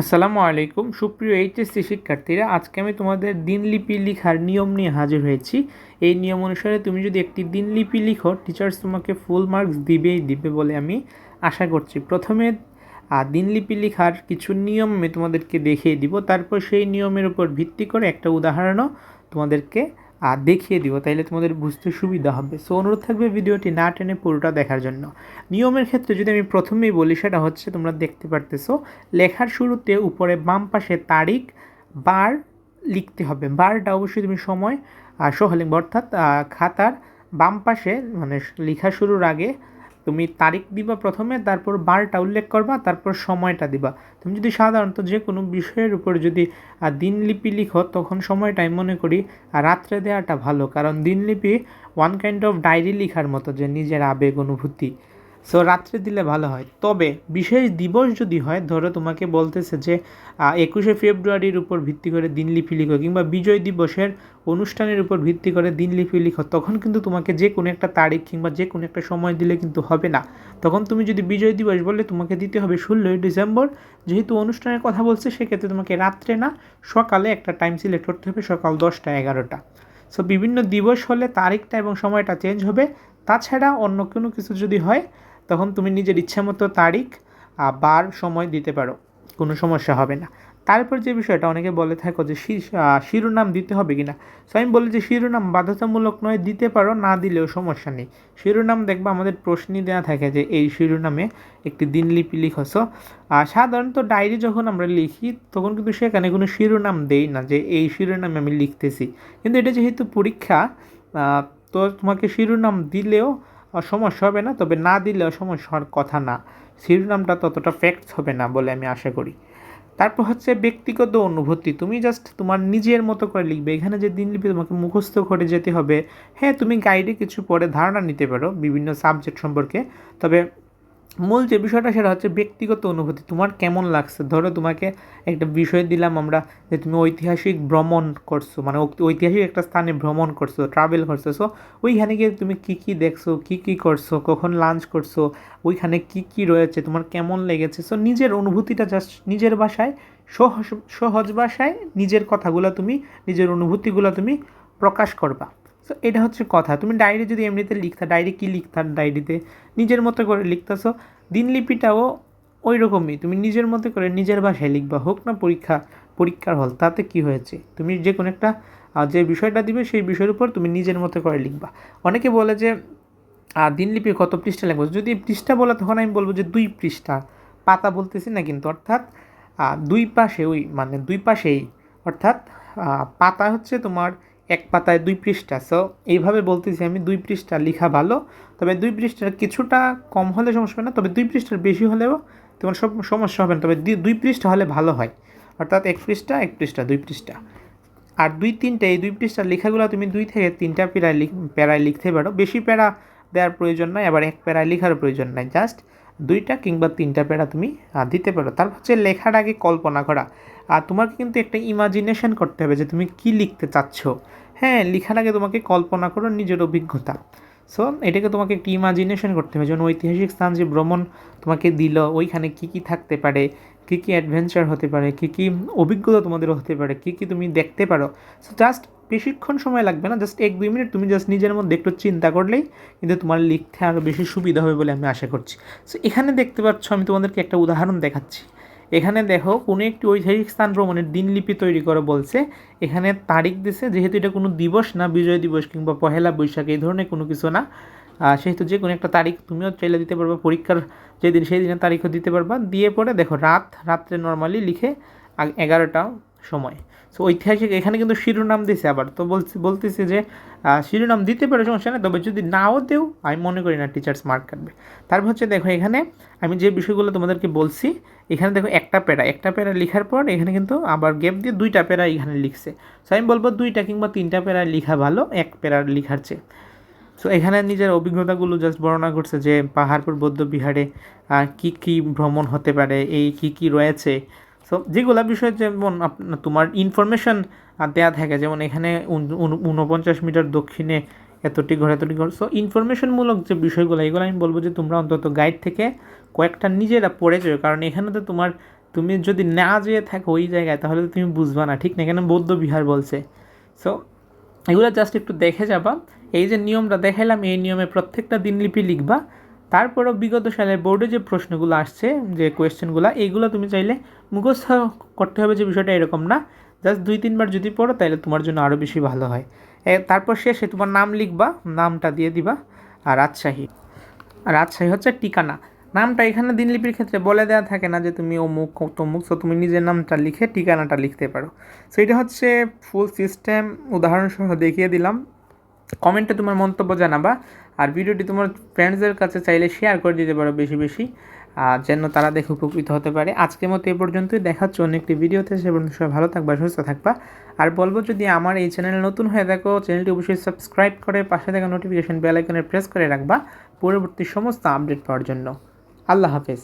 আসসালামু আলাইকুম। সুপ্রিয় এইচএসসি শিক্ষার্থীরা, আজকে আমি তোমাদের দিনলিপি লিখার নিয়ম নিয়ে হাজির হয়েছি। এই নিয়ম অনুসারে তুমি যদি একটি দিনলিপি লিখো টিচার্স তোমাকে ফুল মার্কস দিবেই দিবে বলে আমি আশা করছি। প্রথমে দিনলিপি লিখার কিছু নিয়ম আমি তোমাদেরকে দেখিয়ে দিব। তারপর সেই নিয়মের উপর ভিত্তি করে একটা উদাহরণও তোমাদেরকে আহ, দেখিয়ে দিব তাইলে তোমাদের বুঝতে সুবিধা হবে। সো অনুরোধ থাকবে ভিডিওটি না টেনে পুরোটা দেখার জন্য। নিয়মের ক্ষেত্রে যদি আমি প্রথমেই বলি সেটা হচ্ছে তোমরা দেখতে পারতেছো লেখার শুরুতে উপরে বাম পাশে তারিখ বার লিখতে হবে। বারটা অবশ্যই তুমি সময় সহলিঙ্গ অর্থাৎ খাতার বাম পাশে মানে লেখা শুরুর আগে তুমি তারিখ দিবা প্রথমে, তারপর বারটা উল্লেখ করবা, তারপর সময়টা দিবা। তুমি যদি সাধারণত যে কোনো বিষয়ের উপর যদি দিনলিপি লিখো, তখন সময়টা আমি মনে করি রাত্রে দেওয়াটা ভালো। কারণ দিনলিপি ওয়ান কাইন্ড অফ ডায়েরি লেখার মতো যে নিজের আবেগ, অনুভূতি। সো রাত্রে দিলে ভালো হয়। তবে বিশেষ দিবস যদি হয়, ধরো তোমাকে বলতেছে যে একুশে ফেব্রুয়ারির উপর ভিত্তি করে দিনলিপি লিখো কিংবা বিজয় দিবসের অনুষ্ঠানের উপর ভিত্তি করে দিনলিপি লিখো তখন কিন্তু তোমাকে যে কোনো একটা তারিখ কিংবা যে কোনো একটা সময় দিলে কিন্তু হবে না। তখন তুমি যদি বিজয় দিবস বলে, তোমাকে দিতে হবে ষোলোই ডিসেম্বর। যেহেতু অনুষ্ঠানের কথা বলছে, সেক্ষেত্রে তোমাকে রাত্রে না, সকালে একটা টাইম সিলেক্ট করতে হবে, সকাল দশটা, এগারোটা। সো বিভিন্ন দিবস হলে তারিখটা এবং সময়টা চেঞ্জ হবে। তাছাড়া অন্য কোনো কিছু যদি হয় তখন তুমি নিজের ইচ্ছা মতো তারিখ বার সময় দিতে পারো। কোনো সমস্যা হবে না। তারপর যে বিষয়টা, অনেকে বলে থাকো যে শিরোনাম দিতে হবে কিনা। সো আমি বলি যে শিরোনাম বাধ্যতামূলক নয়, দিতে পারো, না দিলেও সমস্যা নেই। শিরোনাম দেখবা আমাদের প্রশ্নই দেওয়া থাকে যে এই শিরোনামে একটি দিনলিপি লিখছো আর সাধারণত ডায়েরি যখন আমরা লিখি, তখন কিন্তু সেখানে কোনো শিরোনাম দেই না যে এই শিরোনামে আমি লিখতেছি। কিন্তু এটা যেহেতু পরীক্ষা তো তোমাকে শিরোনাম দিলেও সমস্যা হবে না, তবে না দিলেও হওয়ার কথা না। শিরোনামটা ততটা ফ্যাক্টস হবে না বলে আমি আশা করি। তারপর হচ্ছে ব্যক্তিগত অনুভূতি। তুমি জাস্ট তোমার নিজের মতো করে লিখবে। এখানে যে দিন লিপি তোমাকে মুখস্থ করে যেতে হবে। হ্যাঁ তুমি গাইডে কিছু পরে ধারণা নিতে পারো বিভিন্ন সাবজেক্ট সম্পর্কে। তবে মূল যে বিষয়টা সেটা হচ্ছে ব্যক্তিগত অনুভূতি, তোমার কেমন লাগছে? ধরো তোমাকে একটা বিষয় দিলাম আমরা যে তুমি ঐতিহাসিক ভ্রমণ করছ মানে ঐতিহাসিক একটা স্থানে ভ্রমণ করছ ট্রাভেল করছ সো ওইখানে গিয়ে তুমি কী কী দেখছ, কী কী করছ, কখন লাঞ্চ করছ, ওইখানে কী কী রয়েছে, তোমার কেমন লেগেছে? সো নিজের অনুভূতিটা জাস্ট নিজের ভাষায় সহজ সহজ ভাষায় নিজের কথাগুলো তুমি, নিজের অনুভূতিগুলো তুমি প্রকাশ করবা। সো এটা হচ্ছে কথা। তুমি ডায়েরি যদি এমনিতে লিখতা ডায়েরি কী লিখতা ডায়েরিতে নিজের মতো করে লিখতেছো দিনলিপিটাও ওই রকমই তুমি নিজের মতো করে নিজের ভাষায় লিখবা, হোক না পরীক্ষা, পরীক্ষার হল, তাতে কি হয়েছে? তুমি যে কোনো একটা যে বিষয়টা দিবে, সেই বিষয়ের উপর তুমি নিজের মতো করে লিখবা। অনেকে বলে যে দিনলিপি কত পৃষ্ঠা লাগবে যদি পৃষ্ঠা বলে, তখন আমি বলব যে, দুই পৃষ্ঠা। পাতা বলতেছি না কিন্তু, অর্থাৎ দুই পাশে ওই মানে দুই পাশেই। অর্থাৎ পাতা হচ্ছে তোমার এক পাতায় দুই পৃষ্ঠা। সো এইভাবে বলতেছি আমি দুই পৃষ্ঠা লেখা ভালো, তবে দুই পৃষ্ঠার কিছুটা কম হলে সমস্যা হবে না, তবে দুই পৃষ্ঠার বেশি হলেও তোমার সব সমস্যা হবে না, তবে দুই- পৃষ্ঠা হলে ভালো হয়। অর্থাৎ এক পৃষ্ঠা এক পৃষ্ঠা, দুই পৃষ্ঠা। আর দুই তিনটে, এই দুই পৃষ্ঠার লেখাগুলো তুমি দুই থেকে তিনটা প্যারায় প্যারায় লিখতে পারো। বেশি প্যারা দেওয়ার প্রয়োজন নাই, আবার এক প্যারায় লেখারও প্রয়োজন নাই। জাস্ট দুইটা কিংবা তিনটা প্যারা তুমি দিতে পারো। তারপর হচ্ছে লেখার আগে কল্পনা করা। আর তোমাকে কিন্তু একটা ইমাজিনেশন করতে হবে যে তুমি কি লিখতে চাচ্ছ। হ্যাঁ লেখার আগে তোমাকে কল্পনা করো নিজের অভিজ্ঞতা। সো এটাকে তোমাকে একটি ইমাজিনেশন করতে হবে। যেমন ঐতিহাসিক স্থান যে ভ্রমণ তোমাকে দিল, ওইখানে কি কি থাকতে পারে, কী কী অ্যাডভেঞ্চার হতে পারে, কী কী অভিজ্ঞতা তোমাদের হতে পারে, কী কী তুমি দেখতে পারো। সো জাস্ট বেশিক্ষণ সময় লাগবে না জাস্ট এক দুই মিনিট তুমি জাস্ট নিজের মধ্যে একটু চিন্তা করলেই কিন্তু তোমার লিখতে আরও বেশি সুবিধা হবে বলে আমি আশা করছি। সো এখানে দেখতে পাচ্ছ, আমি তোমাদেরকে একটা উদাহরণ দেখাচ্ছি। এখানে দেখো কোনো একটি ঐতিহাসিক স্থান ভ্রমণের দিনলিপি তৈরি করে বলছে। এখানে তারিখ দিছে, যেহেতু এটা কোনো দিবস না, বিজয় দিবস কিংবা পহেলা বৈশাখ, এই ধরনের কোনো কিছু না। সেহেতু যে কোনো একটা তারিখ তুমিও চাইলে দিতে পারবা, পরীক্ষার যেদিন সেই দিনের তারিখও দিতে পারবা। দিয়ে পরে দেখো রাত, রাত্রে নর্মালি লিখে এগারোটা সময়। সো ঐতিহাসিক এখানে কিন্তু শিরোনাম দিছে আবার। তো বলছি, বলতেছে যে শিরোনাম দিতে পারে সমস্যা না তবে যদি নাও দেও, আমি মনে করি না টিচার্স মার্ক কাটবে। তারপর হচ্ছে দেখো এখানে আমি যে বিষয়গুলো তোমাদেরকে বলছি, এখানে দেখো একটা প্যারা একটা প্যারা লেখার পর এখানে কিন্তু আবার গ্যাপ দিয়ে দুইটা প্যারা এখানে লিখছে। সো আমি বলব দুইটা কিংবা তিনটা প্যারা লেখা ভালো, এক প্যারা লেখার চেয়ে। সো এখানে নিজের অভিজ্ঞতাগুলো জাস্ট বর্ণনা করছে যে পাহাড়পুর বৌদ্ধ বিহারে কি কি ভ্রমণ হতে পারে, এই কি কি রয়েছে সো যেগুলো বিষয় যেমন আপ- তোমার ইনফরমেশন দেওয়া থাকে, যেমন এখানে উন- উন- ঊনপঞ্চাশ মিটার দক্ষিণে এতটি ঘর এতটি ঘর। সো ইনফরমেশনমূলক যে বিষয়গুলো, এগুলো আমি বলব যে তোমরা অন্তত গাইড থেকে কয়েকটা নিজেরা পড়ে যাও। কারণ এখানে তো তোমার, তুমি যদি না যেয়ে থাকো ওই জায়গায়, তাহলে তো তুমি বুঝবা না। ঠিক না, এখানে বৌদ্ধ বিহার বলছে। সো এগুলো জাস্ট একটু দেখে যাবা। এই যে নিয়মটা দেখাইলাম, এই নিয়মে প্রত্যেকটা দিনলিপি লিখবা। তারপরও বিগত সালে বোর্ডে যে প্রশ্নগুলো আসছে, যে কোয়েশ্চেনগুলো এইগুলো তুমি চাইলে মুখস্থ করতে হবে যে বিষয়টা এরকম না। জাস্ট দুই, তিনবার যদি পড়ো তাহলে তোমার জন্য আরও বেশি ভালো হয়। তারপর শেষে তোমার নাম লিখবা, নামটা দিয়ে দিবা, আর রাজশাহী। রাজশাহী হচ্ছে ঠিকানা। নামটা এখানে দিনলিপির ক্ষেত্রে বলে দেওয়া থাকে না যে তুমি অমুক, তমুক, সো তুমি নিজের নামটা লিখে ঠিকানাটা লিখতে পারো। সো এটা হচ্ছে ফুল সিস্টেম। উদাহরণসহ দেখিয়ে দিলাম। কমেন্টে তোমার মন্তব্য জানাবা। আর ভিডিওটি তোমার ফ্রেন্ডসদের কাছে চাইলে শেয়ার করে দিতে পারো বেশি বেশি, আর যেন তারা দেখে উপকৃত হতে পারে। আজকের মতো এ পর্যন্তই, দেখা হচ্ছে অন্য একটি ভিডিওতে, সে পর্যন্ত সবাই ভালো থাকবা, সুস্থ থাকবা। আর বলব, যদি আমার এই চ্যানেল নতুন হয়ে থাকো চ্যানেলটি অবশ্যই সাবস্ক্রাইব করে পাশে থাকা নোটিফিকেশন বেল আইকনে প্রেস করে রাখবা, পরবর্তী সমস্ত আপডেট পাওয়ার জন্য। আল্লাহ হাফেজ।